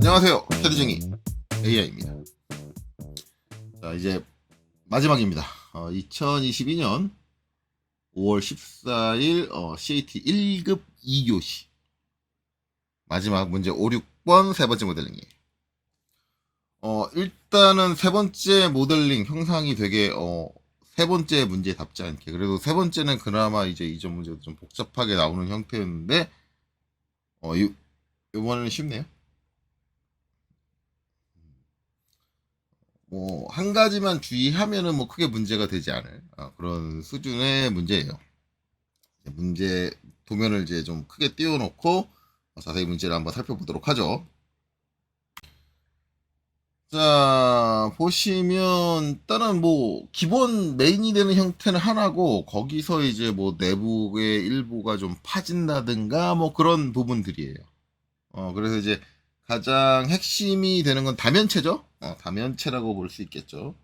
안녕하세요. 캐드쟁이 AI입니다. 자, 이제 마지막입니다. 어, 2022년 5월 14일 어, CAT 1급 2교시 마지막 문제 5, 6번 세 번째 모델링이에요. 어, 일단은 세 번째 모델링 형상이 되게 어, 세 번째 문제에 답지 않게 그래도 세 번째는 그나마 이제 이전 문제도 좀 복잡하게 나오는 형태였는데 어, 이, 이번에는 쉽네요. 뭐 한 가지만 주의하면은 뭐 크게 문제가 되지 않을 어, 그런 수준의 문제예요. 문제 도면을 이제 좀 크게 띄워놓고 어, 자세히 문제를 한번 살펴보도록 하죠. 자 보시면 일단은 뭐 기본 메인이 되는 형태는 하나고 거기서 이제 뭐 내부의 일부가 좀 파진다든가 뭐 그런 부분들이에요. 어 그래서 이제 가장 핵심이 되는 건 다면체죠. 어, 다면체라고 볼 수 있겠죠.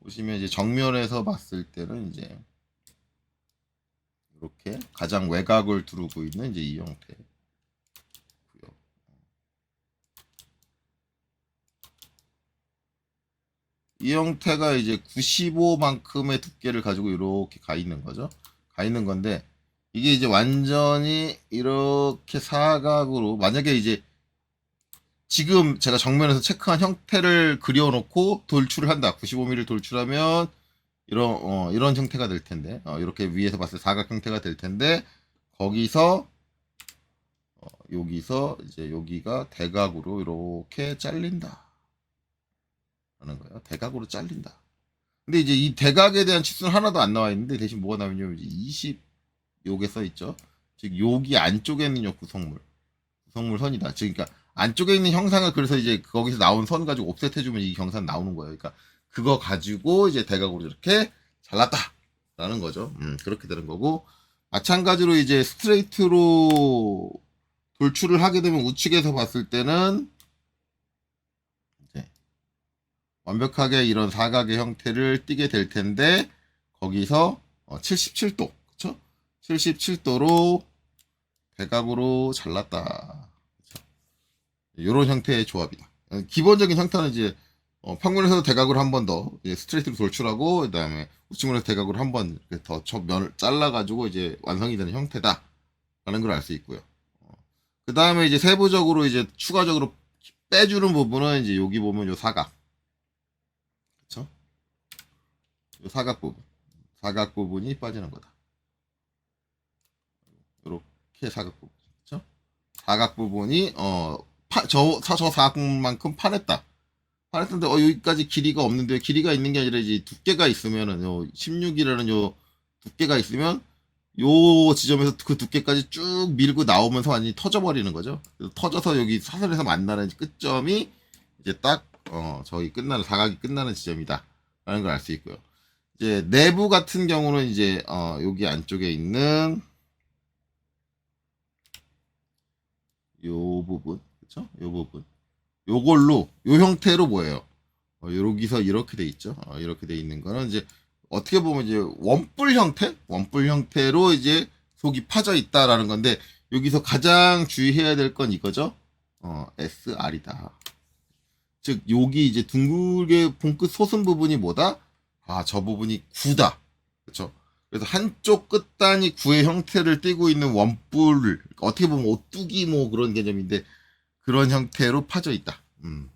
보시면 이제 정면에서 봤을 때는 이제 이렇게 가장 외곽을 두르고 있는 이제 이 형태. 이 형태가 이제 95만큼의 두께를 가지고 이렇게 가 있는 거죠. 가 있는 건데 이게 이제 완전히 이렇게 사각으로 만약에 이제 지금 제가 정면에서 체크한 형태를 그려놓고 돌출을 한다. 95mm 돌출하면 이런 어, 이런 형태가 될 텐데 어, 이렇게 위에서 봤을 때 사각 형태가 될 텐데 거기서 어, 여기서 이제 여기가 대각으로 이렇게 잘린다. 라는 거예요. 대각으로 잘린다. 근데 이제 이 대각에 대한 치수는 하나도 안 나와 있는데 대신 뭐가 나오냐면 이제 20 요게 써 있죠. 즉 여기 안쪽에 있는 요 구성물 구성물 선이다. 즉 그러니까 안쪽에 있는 형상을 그래서 이제 거기서 나온 선 가지고 옵셋해 주면 이 경산 나오는 거예요. 그러니까 그거 가지고 이제 대각으로 이렇게 잘랐다라는 거죠. 음, 그렇게 되는 거고 마찬가지로 이제 스트레이트로 돌출을 하게 되면 우측에서 봤을 때는 이제 완벽하게 이런 사각의 형태를 띠게 될 텐데 거기서 77도 그렇죠? 77도로 대각으로 잘랐다. 이런 형태의 조합이다. 기본적인 형태는 이제 어, 평면에서 대각으로 한 번 더 스트레이트로 돌출하고 그 다음에 우측면에서 대각으로 한 번더 면을 잘라가지고 이제 완성이 되는 형태다 라는 걸 알 수 있고요. 어, 그 다음에 이제 세부적으로 이제 추가적으로 빼주는 부분은 이제 여기 보면 요 사각, 그렇죠? 요 사각 부분, 사각 부분이 빠지는 거다. 이렇게 사각 부분, 그렇죠? 사각 부분이 어 파, 저, 사, 저 사각만큼 파냈다. 파냈는데, 어, 여기까지 길이가 없는데, 길이가 있는 게 아니라, 이제 두께가 있으면은, 요, 16이라는 요, 두께가 있으면, 요 지점에서 그 두께까지 쭉 밀고 나오면서 완전히 터져버리는 거죠. 터져서 여기 사선에서 만나는 끝점이, 이제 딱, 어, 저기 끝나는, 사각이 끝나는 지점이다. 라는 걸 알 수 있고요. 이제, 내부 같은 경우는 이제, 어, 여기 안쪽에 있는, 요 부분, 그쵸? 요 부분. 요걸로, 요 형태로 뭐예요? 어, 여기서 이렇게 돼 있죠? 어, 이렇게 돼 있는 거는 이제, 어떻게 보면 이제 원뿔 형태? 원뿔 형태로 이제 속이 파져 있다라는 건데, 여기서 가장 주의해야 될 건 이거죠? 어, SR이다. 즉, 여기 이제 둥글게 봉끝 솟은 부분이 뭐다? 아, 저 부분이 구다. 그쵸? 그래서 한쪽 끝단이 구의 형태를 띠고 있는 원뿔, 어떻게 보면 오뚜기 뭐 그런 개념인데, 그런 형태로 파져 있다. 음.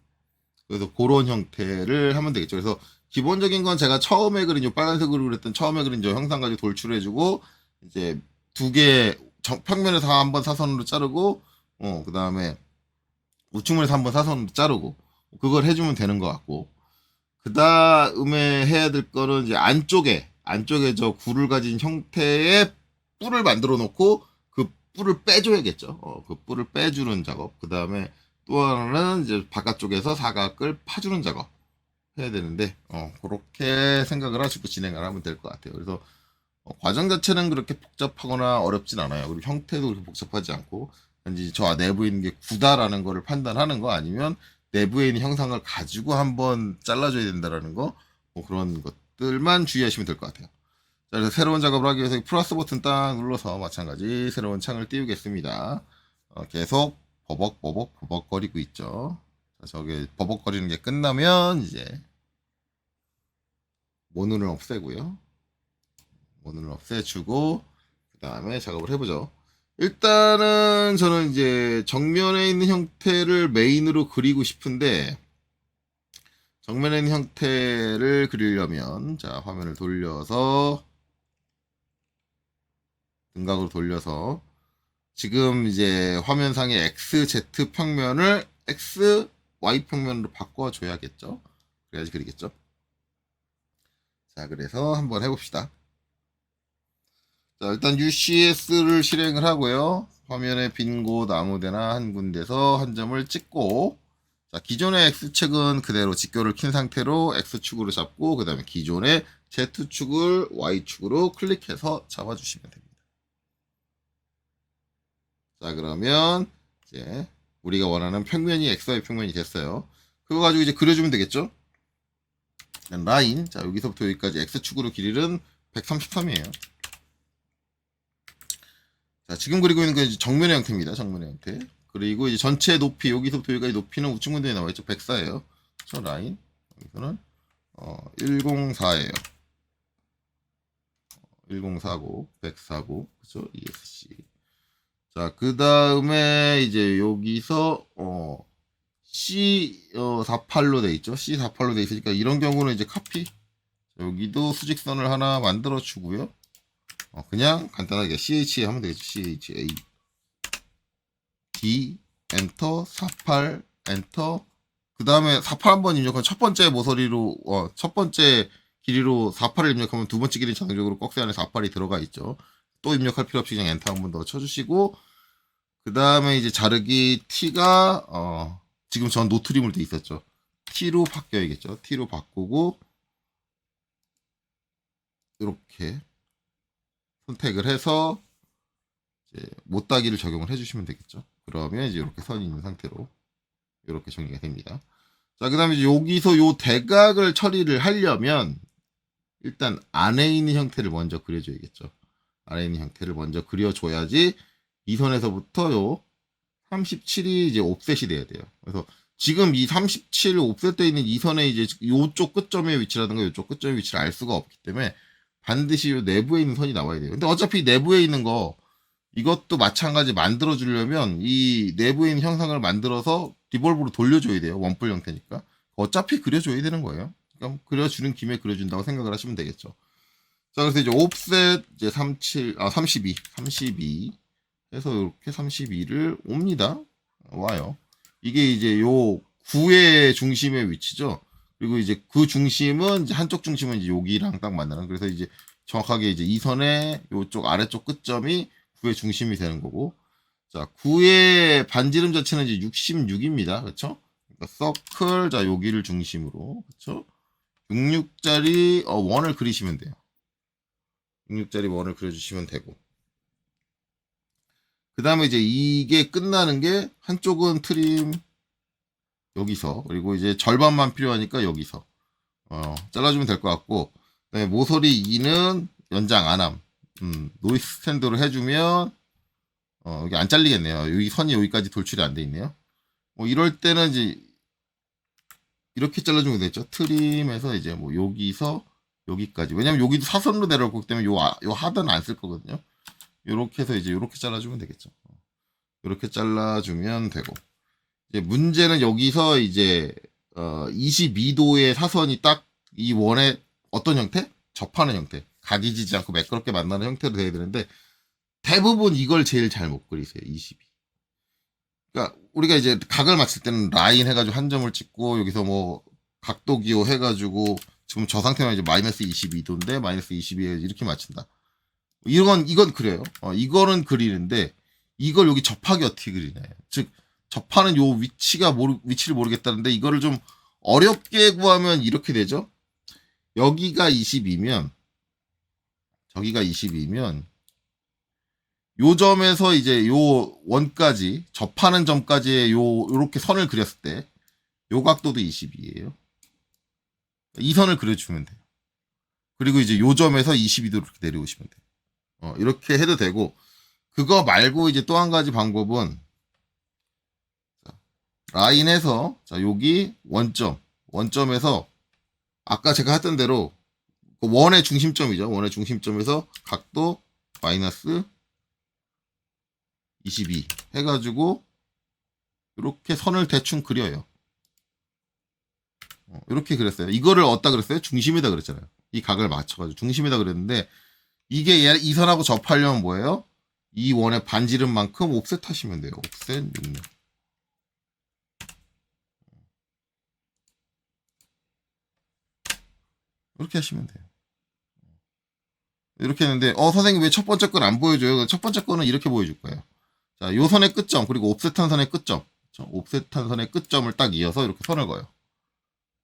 그래서 그런 형태를 하면 되겠죠. 그래서 기본적인 건 제가 처음에 그린 요 빨간색으로 그렸던 처음에 그린 저 형상 가지고 돌출해 주고 이제 두 개 평면에서 한번 사선으로 자르고 어 그 다음에 우측면에서 한번 사선으로 자르고 그걸 해 주면 되는 것 같고 그 다음에 해야 될 거는 이제 안쪽에 안쪽에 저 굴을 가진 형태의 뿔을 만들어 놓고 뿔을 빼줘야겠죠. 어, 그 뿔을 빼주는 작업. 그 다음에 또 하나는 이제 바깥쪽에서 사각을 파주는 작업 해야 되는데, 어, 그렇게 생각을 하시고 진행을 하면 될 것 같아요. 그래서 어, 과정 자체는 그렇게 복잡하거나 어렵진 않아요. 그리고 형태도 그렇게 복잡하지 않고, 단지 저 내부에 있는 게 구다라는 거를 판단하는 거 아니면 내부에 있는 형상을 가지고 한번 잘라줘야 된다라는 거, 뭐 그런 것 것들만 주의하시면 될 것 같아요. 자, 그래서 새로운 작업을 하기 위해서 이 플러스 버튼 딱 눌러서 마찬가지 새로운 창을 띄우겠습니다. 어, 계속 버벅버벅 버벅거리고 있죠. 자, 저게 버벅거리는 게 끝나면 이제 모눈을 없애고요. 모눈을 없애주고 그 다음에 작업을 해보죠. 일단은 저는 이제 정면에 있는 형태를 메인으로 그리고 싶은데 정면에 있는 형태를 그리려면 자 화면을 돌려서 등각으로 돌려서 지금 이제 화면상의 XZ 평면을 X, Y 평면으로 바꿔줘야겠죠. 그래야지 그리겠죠. 자, 그래서 한번 해봅시다. 자, 일단 UCS를 실행을 하고요. 화면에 빈 곳 아무데나 한 군데서 한 점을 찍고, 자, 기존의 X축은 그대로 직교를 킨 상태로 X축으로 잡고, 그 다음에 기존의 Z축을 Y축으로 클릭해서 잡아주시면 됩니다. 자, 그러면 이제 우리가 원하는 평면이 XY 평면이 됐어요. 그거 가지고 이제 그려주면 되겠죠? 라인, 자, 여기서부터 여기까지 X축으로 길이는 133이에요. 자, 지금 그리고 있는 건 정면의 형태입니다. 정면의 형태. 그리고 이제 전체 높이, 여기서부터 여기까지 높이는 우측 문제에 나와 있죠. 104예요. 저 라인. 여기서는, 어, 104예요. 1049, 149, 그죠? ESC. 자, 그 다음에 이제 여기서, 어, C, 어, 48로 돼 있죠? C 48로 돼 있으니까 이런 경우는 이제 카피. 여기도 수직선을 하나 만들어 주고요. 어, 그냥 간단하게 CH 하면 되겠죠. CHA. D, 엔터, 48, 엔터. 그 다음에 48 한번 입력하면 첫 번째 모서리로, 어, 첫 번째 길이로 48을 입력하면 두 번째 길이 자동적으로 꺽쇠 안에 48이 들어가 있죠. 또 입력할 필요 없이 그냥 엔터 한 번 더 쳐주시고, 그 다음에 이제 자르기 T가, 어, 지금 전 노트림으로 돼 있었죠. T로 바뀌어야겠죠. T로 바꾸고, 이렇게 선택을 해서 이제 못 따기를 적용을 해주시면 되겠죠. 그러면 이제 이렇게 선이 있는 상태로 이렇게 정리가 됩니다. 자, 그 다음에 여기서 요 대각을 처리를 하려면 일단 안에 있는 형태를 먼저 그려줘야겠죠. 안에 있는 형태를 먼저 그려줘야지 이 선에서부터 요 37이 이제 옵셋이 돼야 돼요. 그래서 지금 이 37 옵셋되어 있는 이 선에 이제 요쪽 끝점의 위치라든가 요쪽 끝점의 위치를 알 수가 없기 때문에 반드시 요 내부에 있는 선이 나와야 돼요. 근데 어차피 내부에 있는 거 이것도 마찬가지 만들어 주려면 이 내부에 있는 형상을 만들어서 리볼브로 돌려줘야 돼요. 원뿔 형태니까. 어차피 그려줘야 되는 거예요. 그럼 그려주는 김에 그려준다고 생각을 하시면 되겠죠. 자, 그래서 이제 옵셋 이제 37, 아, 32, 32 해서 이렇게 32를 옵니다. 와요. 이게 이제 요 9의 중심의 위치죠. 그리고 이제 그 중심은 이제 한쪽 중심은 이제 여기랑 딱 만나는. 그래서 이제 정확하게 이제 이 선의 요쪽 아래쪽 끝점이 9의 중심이 되는 거고. 자, 9의 반지름 자체는 이제 66입니다. 그렇죠? 그러니까 서클 자 여기를 중심으로 그렇죠? 66짜리 어, 원을 그리시면 돼요. 66짜리 원을 그려주시면 되고. 그 다음에 이제 이게 끝나는 게 한쪽은 트림 여기서. 그리고 이제 절반만 필요하니까 여기서. 어, 잘라주면 될 것 같고. 그다음에 모서리 2는 연장 안함. 음, 노이스 스탠드로 해주면 어, 여기 안 잘리겠네요. 여기 선이 여기까지 돌출이 안 돼 있네요. 뭐 이럴 때는 이제 이렇게 잘라주면 되죠? 트림에서 이제 뭐 여기서 여기까지. 왜냐면 여기도 사선으로 내려올 거기 때문에 요, 아- 요 하단은 안 쓸 거거든요. 요렇게 해서 이제 요렇게 잘라주면 되겠죠. 요렇게 잘라주면 되고 문제는 여기서 이제 어 22도의 사선이 딱 이 원의 어떤 형태? 접하는 형태. 각이 지지 않고 매끄럽게 만나는 형태로 돼야 되는데 대부분 이걸 제일 잘 못 그리세요. 22. 그러니까 우리가 이제 각을 맞출 때는 라인 해가지고 한 점을 찍고 여기서 뭐 각도 기호 해가지고 지금 저 상태면 이제 마이너스 22도인데 마이너스 22에 이렇게 맞춘다. 이건 이건 그래요. 어, 이거는 그리는데 이걸 여기 접하기 어떻게 그리나요? 즉 접하는 요 위치가 모르, 위치를 모르겠다는데 이거를 좀 어렵게 구하면 이렇게 되죠. 여기가 22면 저기가 22면 요 점에서 이제 요 원까지 접하는 점까지의 요 요렇게 선을 그렸을 때 요 각도도 22예요. 이 선을 그려주면 돼요. 그리고 이제 요 점에서 22도로 이렇게 내려오시면 돼요. 어, 이렇게 해도 되고, 그거 말고 이제 또 한 가지 방법은, 자, 라인에서, 자, 여기 원점, 원점에서, 아까 제가 했던 대로, 그 원의 중심점이죠. 원의 중심점에서 각도 마이너스 22 해가지고, 이렇게 선을 대충 그려요. 어, 이렇게 그렸어요. 이거를 어디다 그랬어요? 중심에다 그랬잖아요. 이 각을 맞춰가지고 중심에다 그랬는데 이게 얘- 이 선하고 접하려면 뭐예요? 이 원의 반지름 만큼 옵셋 하시면 돼요. 옵셋 6면. 이렇게 하시면 돼요. 이렇게 했는데 어 선생님 왜 첫 번째 건 안 보여줘요? 첫 번째 거는 이렇게 보여줄 거예요. 자, 요 선의 끝점 그리고 옵셋한 선의 끝점. 저 옵셋한 선의 끝점을 딱 이어서 이렇게 선을 그어요.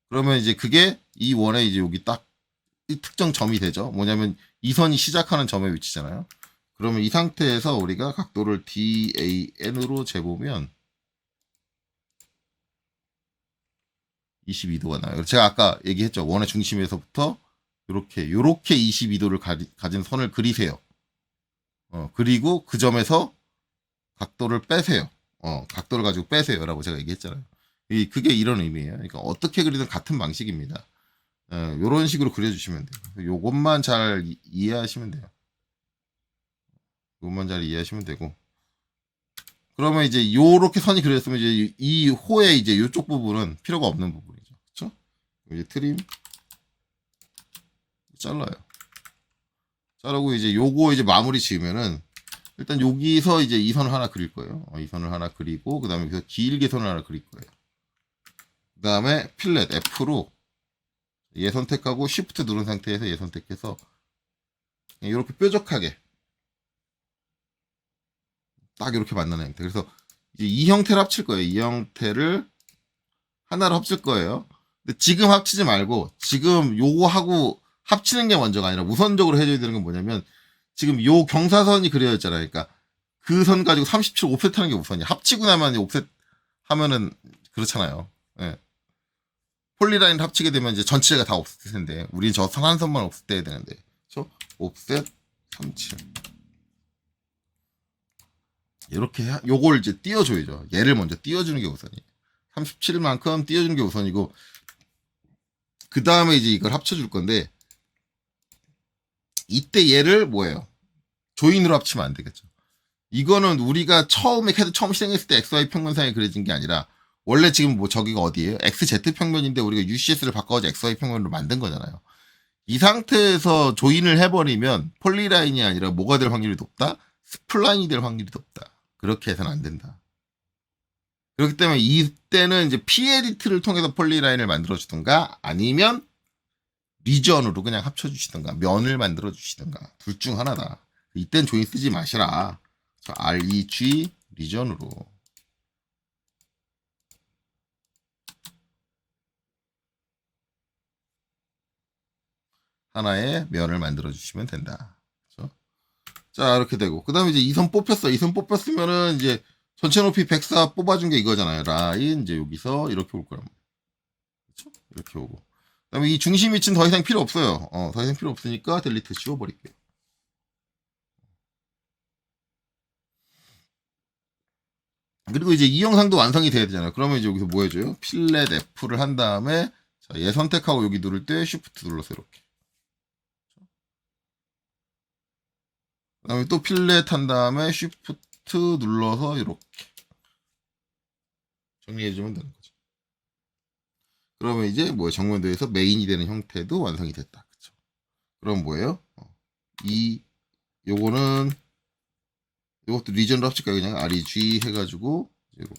그러면 이제 그게 이 원에 이제 여기 딱이 특정 점이 되죠. 뭐냐면 이 선이 시작하는 점의 위치잖아요. 그러면 이 상태에서 우리가 각도를 DAN으로 재보면 22도가 나요. 제가 아까 얘기했죠. 원의 중심에서부터 이렇게 이렇게 22도를 가진 선을 그리세요. 어, 그리고 그 점에서 각도를 빼세요. 어, 각도를 가지고 빼세요라고 제가 얘기했잖아요. 이 그게 이런 의미예요. 그러니까 어떻게 그리든 같은 방식입니다. 어, 이런 식으로 그려주시면 돼요. 요것만 잘 이- 이해하시면 돼요. 요것만 잘 이해하시면 되고. 그러면 이제 요렇게 선이 그려졌으면 이제 이 호의 이제 요쪽 부분은 필요가 없는. 그렇죠? 이제 트림 잘라요. 자르고 이제 요거 이제 마무리 지으면은 일단 여기서 이제 이 선을 하나 그릴 거예요. 어, 이 선을 하나 그리고 그 다음에 여기서 길게 선을 하나 그릴 거예요. 그 다음에 필렛 F로 얘 선택하고 Shift 누른 상태에서 얘 선택해서 이렇게 뾰족하게 딱 이렇게 만나는 형태. 그래서 이제 이 형태를 합칠 거예요. 이 형태를 하나로 합칠 거예요. 근데 지금 합치지 말고 지금 요거 하고 합치는 게 먼저가 아니라 우선적으로 해줘야 되는 건 뭐냐면 지금 요 경사선이 그려졌잖아요. 그러니까 그 선 가지고 37 옵셋 하는 게 우선이야. 합치고 나면 옵셋 하면은 그렇잖아요. 예. 폴리라인 합치게 되면 이제 전체가 다 옵셋 텐데 우리는 저선 한 선만 옵셋 해야 되는데 그렇죠? 옵셋 37 이렇게 하- 요걸 이제 띄워줘야죠. 얘를 먼저 띄워주는 게 우선이에요. 37만큼 띄워주는 게 우선이고 그 다음에 이제 이걸 합쳐줄 건데 이때 얘를 뭐예요? 조인으로 합치면 안 되겠죠. 이거는 우리가 처음에 캐드 처음 시행했을 때 XY 평면상에 그려진 게 아니라 원래 지금 뭐 저기가 어디예요? XZ 평면인데 우리가 UCS를 바꿔서 XY 평면으로 만든 거잖아요. 이 상태에서 조인을 해버리면 폴리라인이 아니라 뭐가 될 확률이 높다? 스플라인이 될 확률이 높다. 그렇게 해서는 안 된다. 그렇기 때문에 이때는 이제 P-에디트를 통해서 폴리라인을 만들어주든가 아니면 리전으로 그냥 합쳐주시든가 면을 만들어주시든가 둘 중 하나다. 이땐 조인 쓰지 마시라. 저 REG 리전으로. 하나의 면을 만들어 주시면 된다. 그렇죠? 자 이렇게 되고 그 다음에 이제 이선 뽑혔어. 이선 뽑혔으면은 이제 전체 높이 104 뽑아준 게 이거잖아요. 라인 이제 여기서 이렇게 올 거란 말이에요. 그렇죠? 이렇게 오고. 그다음에 이 중심 위치는 더 이상 필요 없어요. 어, 더 이상 필요 없으니까 델리트 지워버릴게요. 그리고 이제 이 영상도 완성이 돼야 되잖아요. 그러면 이제 여기서 뭐 해줘요? 필렛 F를 한 다음에 자, 얘 선택하고 여기 누를 때 Shift 눌러서 이렇게. 그 다음에 또 필렛 한 다음에 Shift 눌러서 이렇게 정리해주면 되는 거죠. 그러면 이제 뭐 정면도에서 메인이 되는 형태도 완성이 됐다. 그쵸? 그럼 뭐예요? 어, 이 요거는 이것도 리전으로 합칠까요? 그냥 REG 해가지고 이렇게.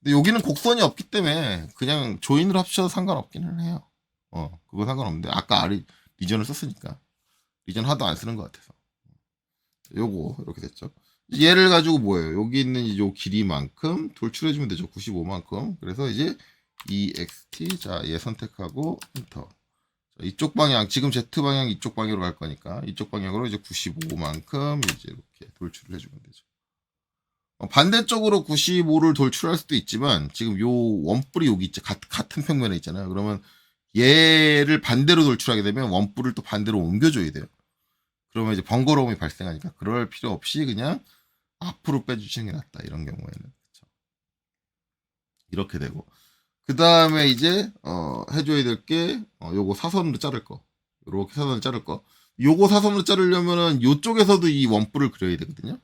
근데 여기는 곡선이 없기 때문에 그냥 조인으로 합쳐도 상관없기는 해요. 어, 그거 상관없는데 아까 RE 리전을 썼으니까 리전 하도 안 쓰는 것 같아서. 요거 이렇게 됐죠. 얘를 가지고 뭐예요? 여기 있는 이요 길이만큼 돌출해주면 되죠. 95만큼. 그래서 이제 EXT 자 얘 선택하고 엔터. 자, 이쪽 방향 지금 Z 방향 이쪽 방향으로 갈 거니까 이쪽 방향으로 이제 95만큼 이제 이렇게 돌출을 해주면 되죠. 어, 반대쪽으로 95를 돌출할 수도 있지만 지금 요 원뿔이 여기 있죠. 같, 같은 평면에 있잖아요. 그러면 얘를 반대로 돌출하게 되면 원뿔을 또 반대로 옮겨줘야 돼요. 그러면 이제 번거로움이 발생하니까 그럴 필요 없이 그냥 앞으로 빼주시는 게 낫다. 이런 경우에는. 그쵸. 이렇게 되고. 그 다음에 이제, 어, 해줘야 될 게, 어, 요거 사선으로 자를 거. 요렇게 사선으로 자를 거. 요거 사선으로 자르려면은 요쪽에서도 이 원뿔을 그려야 되거든요.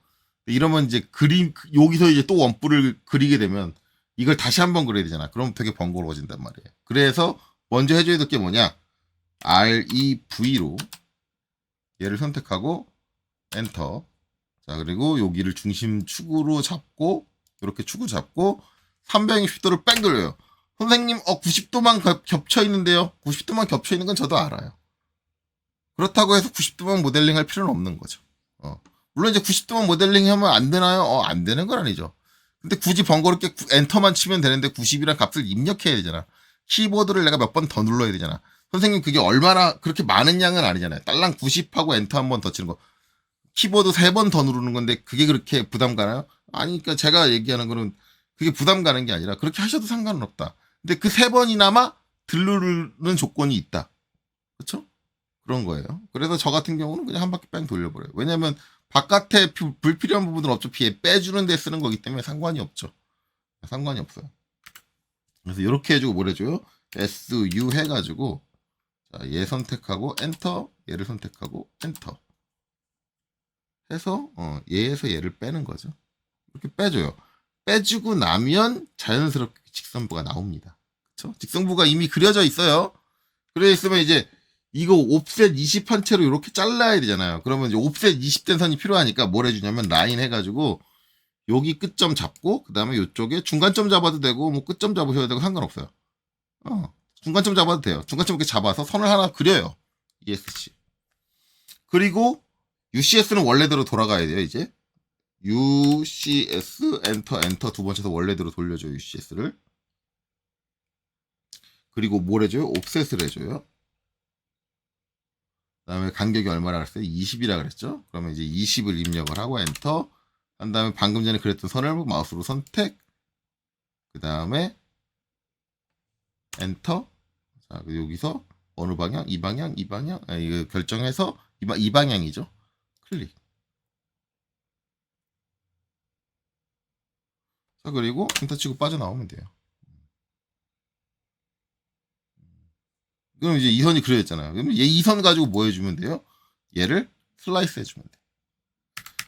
이러면 이제 그림, 여기서 이제 또 원뿔을 그리게 되면 이걸 다시 한번 그려야 되잖아. 그럼 되게 번거로워진단 말이에요. 그래서 먼저 해줘야 될 게 뭐냐? R, E, V로 얘를 선택하고 엔터. 자, 그리고 여기를 중심 축으로 잡고 이렇게 축을 잡고 360도를 뺑 돌려요. 선생님, 어, 90도만 겹쳐 있는데요. 90도만 겹쳐 있는 건 저도 알아요. 그렇다고 해서 90도만 모델링 할 필요는 없는 거죠. 어. 물론 이제 90도만 모델링 하면 안 되나요? 어, 안 되는 건 아니죠. 근데 굳이 번거롭게 구- 엔터만 치면 되는데 90이란 값을 입력해야 되잖아. 키보드를 내가 몇 번 더 눌러야 되잖아. 선생님 그게 얼마나 그렇게 많은 양은 아니잖아요. 딸랑 90하고 엔터 한 번 더 치는 거. 키보드 세 번 더 누르는 건데 그게 그렇게 부담 가나요? 아니, 그러니까 제가 얘기하는 거는 그게 부담 가는 게 아니라 그렇게 하셔도 상관은 없다. 근데 그 세 번이나마 들르는 조건이 있다. 그렇죠? 그런 거예요. 그래서 저 같은 경우는 그냥 한 바퀴 뺑 돌려버려요. 왜냐면 바깥에 부- 불필요한 부분은 어차피 얘 빼주는 데 쓰는 거기 때문에 상관이 없죠. 상관이 없어요. 그래서 이렇게 해주고 뭘 해줘요? SU 해가지고 자, 얘 선택하고 엔터 얘를 선택하고 엔터 해서 어, 얘에서 얘를 빼는 거죠. 이렇게 빼줘요. 빼주고 나면 자연스럽게 직선부가 나옵니다. 그렇죠? 직선부가 이미 그려져 있어요. 그래 있으면 이제 이거 옵셋 20한 채로 이렇게 잘라야 되잖아요. 그러면 이제 옵셋 20된 선이 필요하니까 뭘 해주냐면 라인 해가지고 여기 끝점 잡고 그 다음에 이쪽에 중간점 잡아도 되고 뭐 끝점 잡으셔야 되고 상관없어요. 어, 중간점 잡아도 돼요. 중간점 이렇게 잡아서 선을 하나 그려요. ESC. 그리고 UCS는 원래대로 돌아가야 돼요. 이제 UCS 엔터 엔터 두 번째서 원래대로 돌려줘요. UCS를. 그리고 뭘 해줘요? 옵셋을 해줘요. 그 다음에 간격이 얼마라 그랬어요? 20이라 그랬죠? 그러면 이제 20을 입력을 하고 엔터. 한 다음에 방금 전에 그랬던 선을 마우스로 선택. 그 다음에 엔터. 자, 여기서 어느 방향? 이 방향? 이 방향? 아, 이거 결정해서 이, 방- 이 방향이죠. 클릭. 자, 그리고 엔터 치고 빠져나오면 돼요. 그럼 이제 이 선이 그려졌잖아요. 그럼 얘 이선 가지고 뭐 해주면 돼요? 얘를 슬라이스 해주면 돼.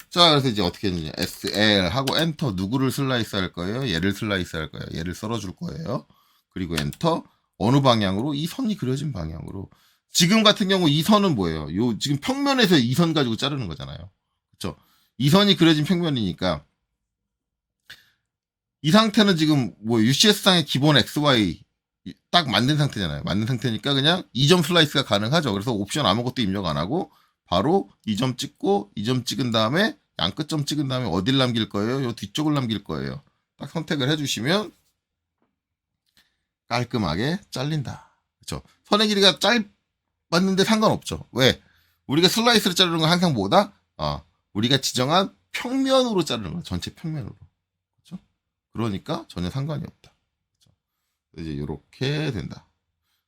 자, 그래서 이제 어떻게 해주냐. SL 하고 엔터 누구를 슬라이스 할 거예요? 얘를 슬라이스 할 거예요. 얘를 썰어줄 거예요. 그리고 엔터 어느 방향으로? 이 선이 그려진 방향으로. 지금 같은 경우 이 선은 뭐예요? 요 지금 평면에서 이 선 가지고 자르는 거잖아요. 그렇죠? 이 선이 그려진 평면이니까 이 상태는 지금 뭐 UCS 상의 기본 XY 딱 만든 상태잖아요. 만든 상태니까 그냥 2점 슬라이스가 가능하죠. 그래서 옵션 아무것도 입력 안 하고 바로 2점 찍고 2점 찍은 다음에 양 끝점 찍은 다음에 어딜 남길 거예요? 요 뒤쪽을 남길 거예요. 딱 선택을 해주시면 깔끔하게 잘린다. 그렇죠? 선의 길이가 짧 았는데 상관없죠. 왜? 우리가 슬라이스를 자르는 건 항상 뭐다? 어, 우리가 지정한 평면으로 자르는 거야. 전체 평면으로. 그렇죠? 그러니까 전혀 상관이 없다. 이제 요렇게 된다.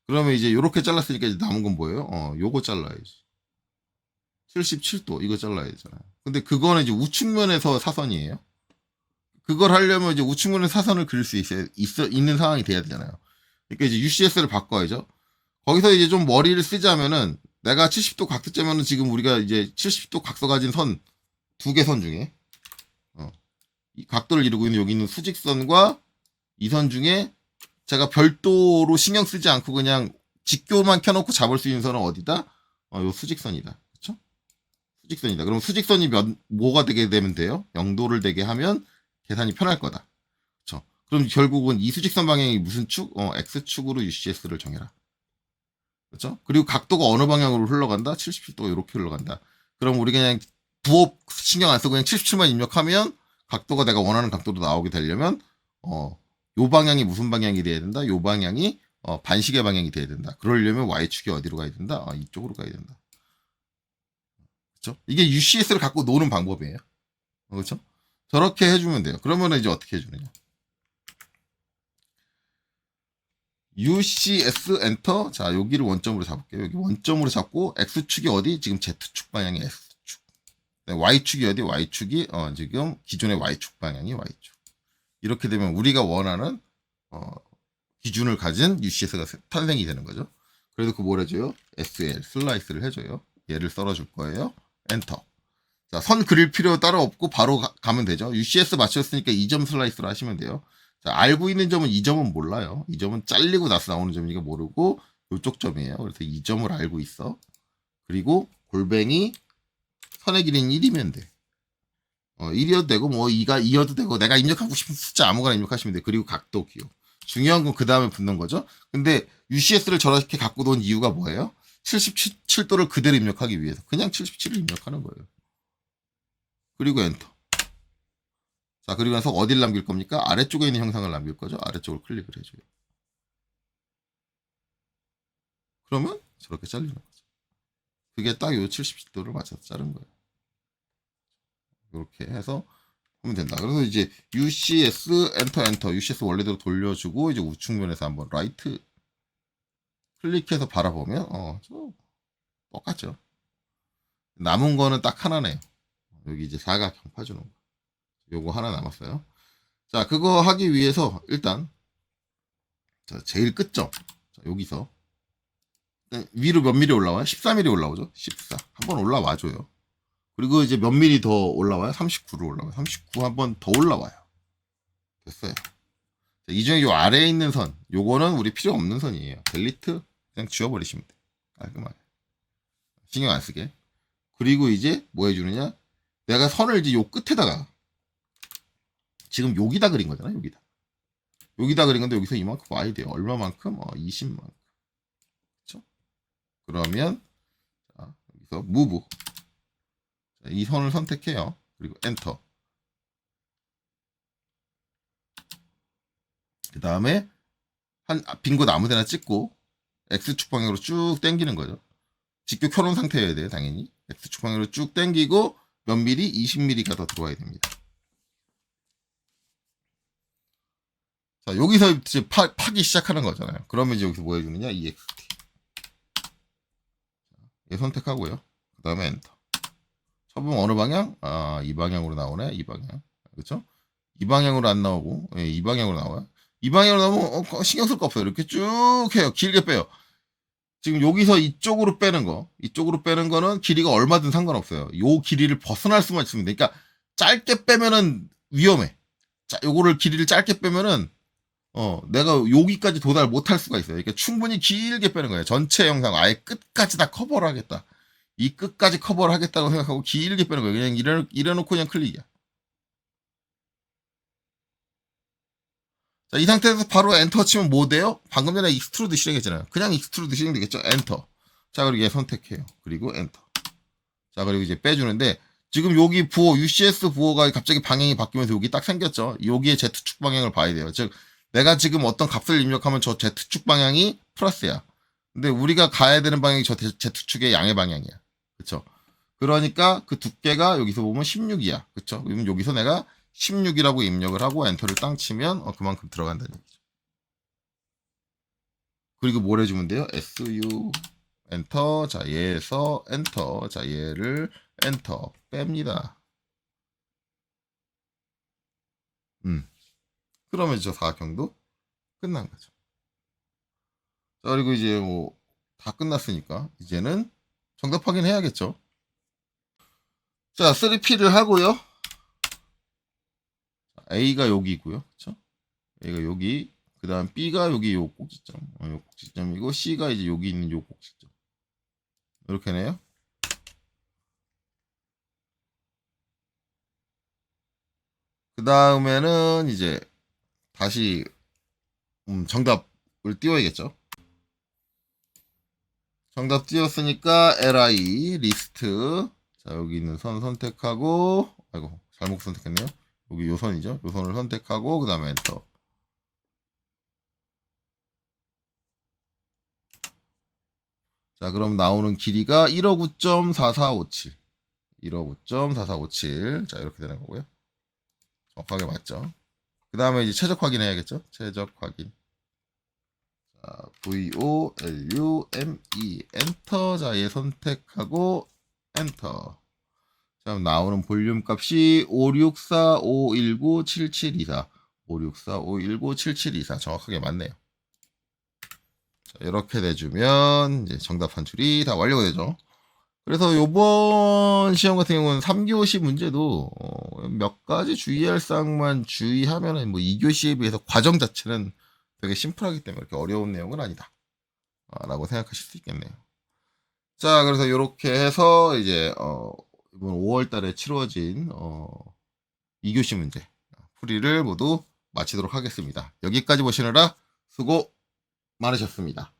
그러면 이제 요렇게 잘랐으니까 이제 남은 건 뭐예요? 어, 요거 잘라야지. 77도 이거 잘라야 되잖아요. 근데 그거는 이제 우측면에서 사선이에요. 그걸 하려면 이제 우측면에 사선을 그릴 수 있어, 있어 있는 상황이 돼야 되잖아요. 그러니까 이제 UCS를 바꿔야죠. 거기서 이제 좀 머리를 쓰자면은 내가 70도 각도 째면은 지금 우리가 이제 70도 각도 가진 선 두 개 선 중에 어, 이 각도를 이루고 있는 여기 있는 수직선과 이 선 중에 제가 별도로 신경 쓰지 않고 그냥 직교만 켜놓고 잡을 수 있는 선은 어디다? 어, 요 수직선이다. 그쵸? 수직선이다. 그럼 수직선이 몇, 뭐가 되게 되면 돼요? 0도를 되게 하면 계산이 편할 거다. 그쵸? 그럼 결국은 이 수직선 방향이 무슨 축? 어, X축으로 UCS를 정해라. 그렇죠? 그리고 각도가 어느 방향으로 흘러간다? 77도가 이렇게 흘러간다. 그럼 우리 그냥 부업 신경 안 쓰고 그냥 77만 입력하면 각도가 내가 원하는 각도로 나오게 되려면 어, 요 방향이 무슨 방향이 돼야 된다? 요 방향이 어, 반시계 방향이 돼야 된다. 그러려면 Y축이 어디로 가야 된다? 아, 이쪽으로 가야 된다. 그렇죠? 이게 UCS를 갖고 노는 방법이에요. 그렇죠? 저렇게 해주면 돼요. 그러면 이제 어떻게 해주느냐? UCS 엔터. 자, 여기를 원점으로 잡을게요. 여기 원점으로 잡고 X축이 어디? 지금 Z축 방향이 X축. 네, Y축이 어디? Y축이 어, 지금 기존의 Y축 방향이 Y축. 이렇게 되면 우리가 원하는 어, 기준을 가진 UCS가 탄생이 되는 거죠. 그래서 그 뭘 해줘요? SL 슬라이스를 해줘요. 얘를 썰어줄 거예요. 엔터. 자, 선 그릴 필요 따로 없고 바로 가, 면 되죠. UCS 맞췄으니까 2점 슬라이스로 하시면 돼요. 자, 알고 있는 점은 이 점은 몰라요. 이 점은 잘리고 나서 나오는 점이니까 모르고 이쪽 점이에요. 그래서 이 점을 알고 있어. 그리고 골뱅이 선의 길이는 1이면 돼. 어, 1이어도 되고 뭐 2가 2여도 되고 내가 입력하고 싶은 숫자 아무거나 입력하시면 돼. 그리고 각도 기호. 중요한 건 그 다음에 붙는 거죠. 근데 UCS를 저렇게 갖고 놓은 이유가 뭐예요? 77도를 그대로 입력하기 위해서. 그냥 77을 입력하는 거예요. 그리고 엔터. 자, 그리고 나서 어딜 남길 겁니까? 아래쪽에 있는 형상을 남길 거죠. 아래쪽을 클릭을 해줘요. 그러면 저렇게 잘리는 거죠. 그게 딱 요 77도를 맞춰서 자른 거예요. 이렇게 해서 하면 된다. 그래서 이제 UCS 엔터 엔터 UCS 원래대로 돌려주고 이제 우측면에서 한번 라이트 클릭해서 바라보면 어, 저 똑같죠. 남은 거는 딱 하나네요. 여기 이제 사각형 파주는 거. 요거 하나 남았어요. 자, 그거 하기 위해서 일단 자, 제일 끝점. 자, 여기서 위로 몇 미리 올라와요? 14mm 올라오죠? 14. 한번 올라와 줘요. 그리고 이제 몇 미리 더 올라와요? 39로 올라와요. 39 한 번 더 올라와요. 됐어요. 자, 이 중에 요 아래에 있는 선, 요거는 우리 필요 없는 선이에요. 델리트 그냥 지워버리시면 돼. 깔끔하게. 신경 안 쓰게. 그리고 이제 뭐 해주느냐? 내가 선을 이제 요 끝에다가 지금 여기다 그린 거잖아, 여기다. 여기다 그린 건데 여기서 이만큼 와야 돼요. 얼마만큼? 어, 20만큼. 그쵸? 그러면 자, 여기서 자, 이 선을 선택해요. 그리고 엔터. 그 다음에 한 빈곳 아무데나 찍고 X축 방향으로 쭉 당기는 거죠. 직교 켜놓은 상태여야 돼요, 당연히. X축 방향으로 쭉 당기고 몇 미리? 20mm가 더 들어와야 됩니다. 자, 여기서 이제 파, 파기 시작하는 거잖아요. 그러면 이제 여기서 뭐 해주느냐? EXT. 얘 선택하고요. 그 다음에 엔터. 처음 어느 방향? 아, 이 방향으로 나오네. 이 방향. 그쵸? 이 방향으로 안 나오고, 예, 이 방향으로 나와요. 이 방향으로 나오면 어, 신경 쓸 거 없어요. 이렇게 쭉 해요. 길게 빼요. 지금 여기서 이쪽으로 빼는 거, 이쪽으로 빼는 거는 길이가 얼마든 상관없어요. 요 길이를 벗어날 수만 돼. 그러니까 짧게 빼면은 위험해. 자, 요거를 길이를 짧게 빼면은 어, 내가 여기까지 도달 못할 수가 있어요. 그러니까 충분히 길게 빼는 거예요. 전체 영상 아예 끝까지 다 커버를 하겠다. 이 끝까지 커버를 하겠다고 생각하고 길게 빼는 거예요. 그냥 이래, 이래놓고 그냥 클릭이야. 자, 이 상태에서 바로 엔터 치면 뭐 돼요? 방금 전에 익스트루드 실행했잖아요. 그냥 익스트루드 실행되겠죠? 엔터. 자, 그리고 얘 선택해요. 그리고 엔터. 자, 그리고 이제 빼주는데, 지금 여기 부호, UCS 부호가 갑자기 방향이 바뀌면서 여기 딱 생겼죠? 여기에 Z축 방향을 봐야 돼요. 즉, 내가 지금 어떤 값을 입력하면 저 Z축 방향이 플러스야. 근데 우리가 가야 되는 방향이 저 Z축의 양의 방향이야. 그쵸? 그러니까 그 두께가 여기서 보면 16이야. 그쵸? 그러면 여기서 내가 16이라고 입력을 하고 엔터를 땅 치면 어, 그만큼 들어간다는 얘기죠. 그리고 뭘 해주면 돼요? SU 엔터 자 얘에서 엔터 자 얘를 엔터 뺍니다. 음 그러면 저 사각형도 끝난 거죠. 자 그리고 이제 뭐 다 끝났으니까 이제는 정답 확인해야겠죠. 자 3P를 하고요. A가 여기고요. 그쵸? A가 여기, 그 다음 B가 여기 요 꼭지점, 어, 요 꼭지점이고, C가 이제 여기 있는 요 꼭지점. 이렇게네요. 그 다음에는 이제 다시 음, 정답을 띄워야겠죠. 정답 띄웠으니까 li 리스트 자 여기 있는 선 선택하고 아이고 잘못 선택했네요. 여기 요 선이죠. 요 선을 선택하고 그 다음에 엔터. 자, 그럼 나오는 길이가 159.4457. 159.4457. 자, 이렇게 되는 거고요. 정확하게 맞죠? 그 다음에 이제 최적 확인 해야겠죠? 최적 확인. 자, V O L U M E 엔터 자 얘 선택하고 엔터. 자 나오는 볼륨 값이 564 519 7724 564 519 7724 정확하게 맞네요. 자, 이렇게 내주면 이제 정답 산출이 다 완료가 되죠. 그래서 요번 시험 같은 경우는 3교시 문제도 어, 몇 가지 주의할 사항만 주의하면은 뭐 2교시에 비해서 과정 자체는 되게 심플하기 때문에 그렇게 어려운 내용은 아니다. 아, 라고 생각하실 수 있겠네요. 자, 그래서 이렇게 해서 이제 어, 이번 5월 달에 치러진 어, 2교시 문제 풀이를 모두 마치도록 하겠습니다. 여기까지 보시느라 수고 많으셨습니다.